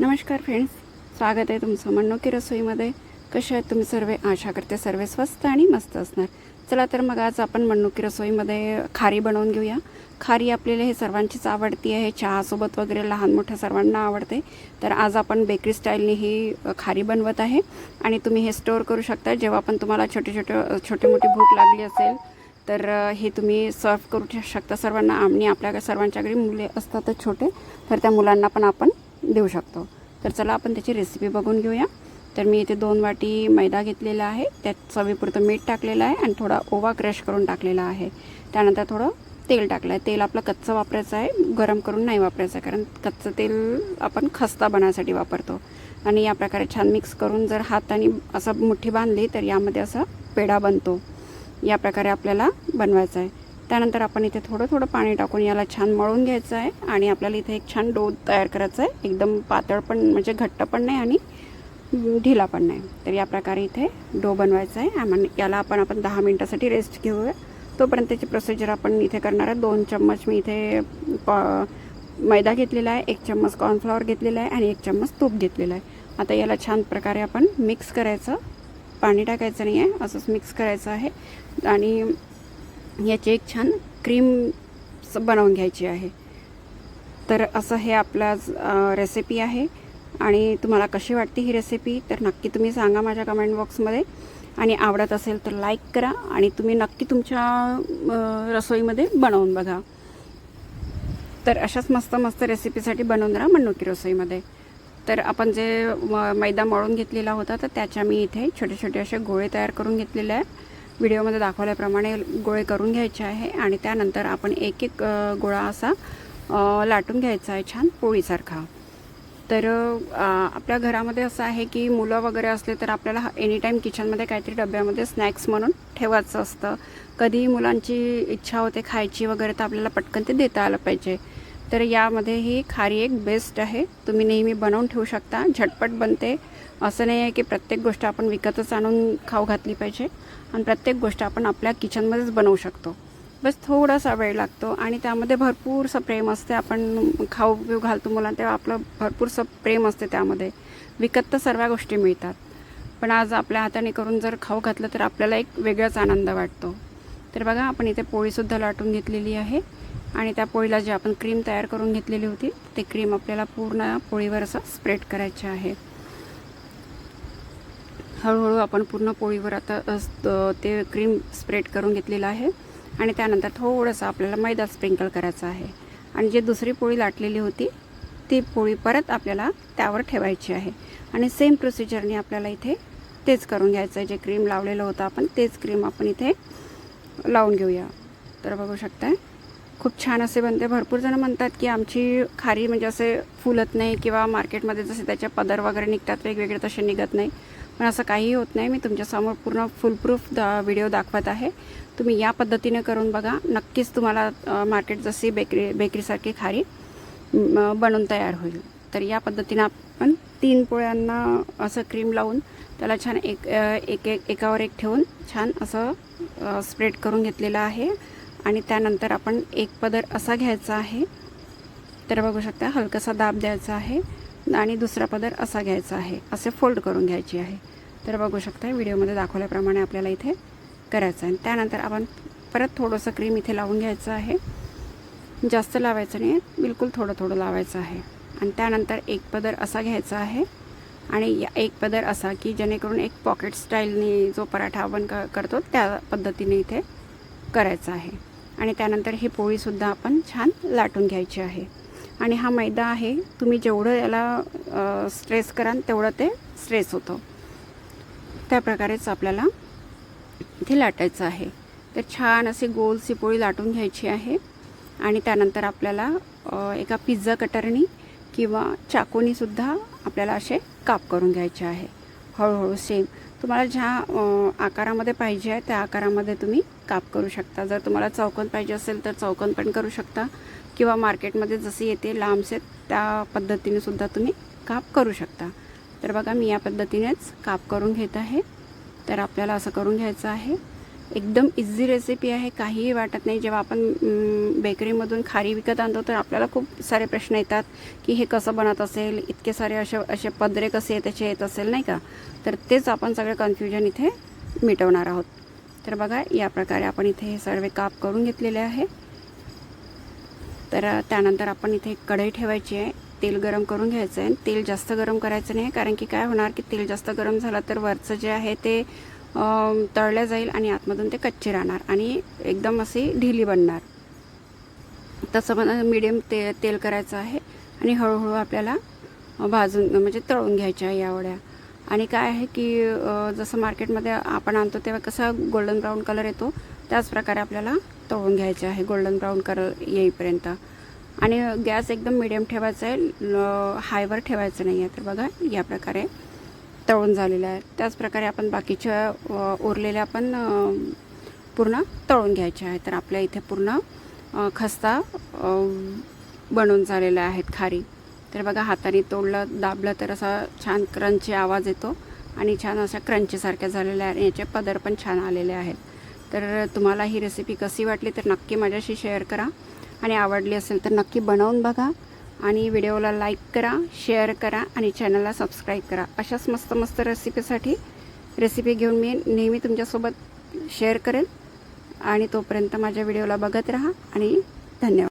नमस्कार फ्रेंड्स स्वागत आहे तुमचं मन्नोकी रसोईमध्ये. कसे आहेत तुम्ही सर्व? आशा करते सर्व स्वस्त आणि मस्त असणार. चला तर मग आज आपण मन्नोकी रसोईमध्ये खारी बनवून घेऊया. खारी आपल्याला हे सर्वांचीच आवडती आहे. चहासोबत वगैरे लहान मोठ्या सर्वांना आवडते. तर आज आपण बेकरी स्टाईलने ही खारी बनवत आहे. आणि तुम्ही हे स्टोअर करू शकता. जेव्हा पण तुम्हाला छोटे छोटे छोटी मोठी भूक लागली असेल तर हे तुम्ही सर्व करू शकता. सर्वांना आणि आपल्या सर्वांच्याकडे मुले असतातच छोटे तर त्या मुलांना पण आपण देऊ शकतो. तर चला आपण त्याची रेसिपी बघून घेऊया. तर मी इथे दोन वाटी मैदा घेतलेला आहे. त्यात चवीपुरतं मीठ टाकलेलं आहे आणि थोडा ओवा क्रश करून टाकलेला आहे. त्यानंतर थोडं तेल टाकलं आहे तेल आपलं कच्चं वापरायचं आहे. गरम करून नाही वापरायचं आहे कारण कच्चं तेल आपण खस्ता बनायसाठी वापरतो. आणि या प्रकारे छान मिक्स करून जर हाताने असं मुठ्ठी बांधली तर यामध्ये असा पेढा बनतो. या प्रकारे आपल्याला बनवायचं आहे. त्यानंतर आपण इथे थोडं थोडं पाणी टाकून याला छान मळून घ्यायचं आहे आणि आपल्याला इथे एक छान डो तयार करायचा आहे. एकदम पातळ पण म्हणजे घट्ट पण नाही आणि ढिला पण नाही. तर या प्रकारे इथे डो बनवायचा आहे. आणि याला आपण आपण दहा मिनटासाठी रेस्ट घेऊया. तोपर्यंत त्याची प्रोसिजर आपण इथे करणार आहे. दोन चम्मच मी इथे प मैदा घेतलेला आहे एक चम्मच कॉर्नफ्लॉवर घेतलेला आहे आणि एक चम्मच तूप घेतलेला आहे. आता याला छान प्रकारे आपण मिक्स करायचं. पाणी टाकायचं नाही आहे असंच मिक्स करायचं आहे. आणि याची एक छान क्रीम बनवून घ्यायची आहे. तर असं हे आपला रेसिपी आहे. आणि तुम्हाला कशी वाटते ही रेसिपी तर नक्की तुम्ही सांगा माझ्या कमेंट बॉक्समध्ये आणि आवडत असेल तर लाईक करा आणि तुम्ही नक्की तुमच्या रसोईमध्ये बनवून बघा. तर अशाच मस्त मस्त रेसिपीसाठी बनवून राहा मनुकी रसोईमध्ये. तर आपण जे म- मैदा मळून घेतलेला होता तर त्याच्या मी इथे छोटे छोटे असे गोळे तयार करून घेतलेले आहे व्हिडिओमध्ये दाखवल्याप्रमाणे गोळे करून घ्यायचे आहे आणि त्यानंतर आपण एक एक गोळा असा लाटून घ्यायचा आहे छान पोळीसारखा. तर आपल्या घरामध्ये असं आहे की मुलं वगैरे असले तर आपल्याला एनी टाईम किचनमध्ये काहीतरी डब्यामध्ये स्नॅक्स म्हणून ठेवायचं असतं. कधी मुलांची इच्छा होते खायची वगैरे तर आपल्याला पटकन ते देता आलं पाहिजे. तर यामध्ये ही खारी एक बेस्ट आहे. तुम्ही नेहमी बनवून ठेवू शकता. झटपट बनते. असं नाही आहे की प्रत्येक गोष्ट आपण विकतच आणून खाऊ घातली पाहिजे. आणि प्रत्येक गोष्ट आपण आपल्या किचनमध्येच बनवू शकतो. बस थोडासा वेळ लागतो आणि त्यामध्ये भरपूरसं प्रेम असते. आपण खाऊ पिऊ घालतो मुलांना तेव्हा आपलं भरपूरसं प्रेम असते त्यामध्ये. विकत तर सर्व गोष्टी मिळतात. पण आज आपल्या हाताने करून जर खाऊ घातलं तर आपल्याला एक वेगळाच आनंद वाटतो. तर बघा आपण इथे पोळीसुद्धा लाटून घेतलेली आहे. आणि त्या पोळीला जी आपण क्रीम तयार करून घेतलेली होती ते क्रीम आपल्याला पूर्ण पोळीवर असं स्प्रेड करायचे आहे. हळूहळू आपण पूर्ण पोळीवर आता अस- ते क्रीम स्प्रेड करून घेतलेलं आहे आणि त्यानंतर थोडंसं आपल्याला मैदा स्प्रिंकल करायचा आहे. आणि जी दुसरी पोळी लाटलेली होती ती पोळी परत आपल्याला त्यावर ठेवायची आहे. आणि सेम प्रोसिजरने आपल्याला इथे तेच करून घ्यायचं आहे. जे क्रीम लावलेलं होतं आपण तेच क्रीम आपण इथे लावून घेऊया. तर बघू शकताय खूप छान असे बनते. भरपूर जण म्हणतात की आमची खारी म्हणजे असे फुलत नाही किंवा मार्केटमध्ये जसे त्याचे पदर वगैरे निघतात वेगवेगळे तसे निघत नाही. पण असं काहीही होत नाही. मी तुमच्यासमोर पूर्ण फुलप्रूफ द व्हिडिओ दाखवत आहे. तुम्ही या पद्धतीने करून बघा. नक्कीच तुम्हाला मार्केट जशी बेकरी बेकरीसारखी खारी बनवून बनून तयार होईल. तर या पद्धतीनं आपण तीन पोळ्यांना असं क्रीम लावून त्याला छान एक एक एक एकावर एक ठेवून छान असं स्प्रेड करून घेतलेलं आहे. आणि त्यानंतर आपण एक पदर असा घ्यायचा आहे. तर बघू शकता हलकासा दाब द्यायचा आहे आणि दुसरा पदर असा घ्यायचा आहे. असे फोल्ड करून घ्यायची आहे. तर बघू शकता व्हिडिओमध्ये दाखवल्याप्रमाणे आपल्याला इथे करायचं आहे. त्यानंतर आपण परत थोडंसं क्रीम इथे लावून घ्यायचं आहे. जास्त लावायचं नाही बिलकुल थोडं थोडं लावायचं आहे. आणि त्यानंतर एक पदर असा घ्यायचा आहे. आणि या एक पदर असा की जेणेकरून एक पॉकेट स्टाईलने जो पराठा आपण क करतो त्या पद्धतीने इथे करायचा आहे. आणि त्यानंतर ही पोळीसुद्धा आपण छान लाटून घ्यायची आहे. आणि हा मैदा आहे तुम्ही जेवढं याला स्ट्रेस कराल तेवढं ते स्ट्रेस होतं. त्या प्रकारेच आपल्याला इथे लाटायचं आहे. तर छान अशी गोलसी पोळी लाटून घ्यायची आहे. आणि त्यानंतर आपल्याला एका पिझ्झा कटरनी किंवा चाकूनीसुद्धा आपल्याला असे काप करून घ्यायचे आहे. हळूहळू सेम तुम्हाला ज्या आकारामध्ये पाहिजे आहे त्या आकारामध्ये तुम्ही काप करू शकता. जर तुम्हाला चौकन पाहिजे असेल तर चौकन पण करू शकता. किंवा मार्केटमध्ये जशी येते लांबसे त्या पद्धतीने सुद्धा तुम्ही काप करू शकता. तर बघा मी या पद्धतीनेच काप करून घेत आहे. तर आपल्याला असं करून घ्यायचं आहे. एकदम इझी रेसिपी आहे काहीही वाटत नाही. जेव्हा आपण बेकरीमधून खारी विकत आणतो तर आपल्याला खूप सारे प्रश्न येतात की हे कसं बनत असेल इतके सारे असे असे पदरे कसे त्याचे येत असेल नाही का? तर तेच आपण सगळं कन्फ्युजन इथे मिटवणार आहोत. तर बघा या प्रकारे आपण इथे हे सर्व काप करून घेतलेले आहे. तर त्यानंतर आपण इथे एक कढई ठेवायची आहे. तेल गरम करून घ्यायचं आहे. तेल जास्त गरम करायचं नाही कारण की काय होणार की तेल जास्त गरम झालं तर वरचं जे आहे ते तळल्या तळलं जाईल आणि आतमधून ते कच्चे राहणार आणि एकदम अशी ढिली बनणार. तसं मला मिडियम ते तेल करायचं आहे आणि हळूहळू आपल्याला भाजून म्हणजे तळून घ्यायच्या आहे या वड्या. आणि काय आहे की जसं मार्केटमध्ये आपण आणतो तेव्हा कसा गोल्डन ब्राऊन कलर येतो त्याच प्रकारे आपल्याला तळून घ्यायचे आहे गोल्डन ब्राऊन कलर येईपर्यंत. आणि गॅस एकदम मिडियम ठेवायचा आहे हायवर ठेवायचं नाही आहे तर बघा या प्रकारे तळून झालेलं आहे. त्याचप्रकारे आपण बाकीच्या उरलेल्या आपण पूर्ण तळून घ्यायच्या आहे तर आपल्या इथे पूर्ण खस्ता बनून झालेल्या आहेत खारी. तर बघा हाताने तोडलं दाबलं तर असा छान क्रंची आवाज येतो आणि छान अशा क्रंचीसारख्या झालेल्या आहेत. याचे पदर पण छान आलेले आहेत. तर तुम्हाला ही रेसिपी कशी वाटली तर नक्की माझ्याशी शेअर करा. आणि आवडली असेल तर नक्की बनवून बघा. आणि व्हिडिओला लाईक करा शेअर करा आणि चॅनलला सबस्क्राईब करा. अशाच मस्त मस्त रेसिपीसाठी रेसिपी घेऊन मी नेहमी तुमच्यासोबत शेअर करेल. आणि तोपर्यंत माझ्या व्हिडिओला बघत राहा आणि धन्यवाद.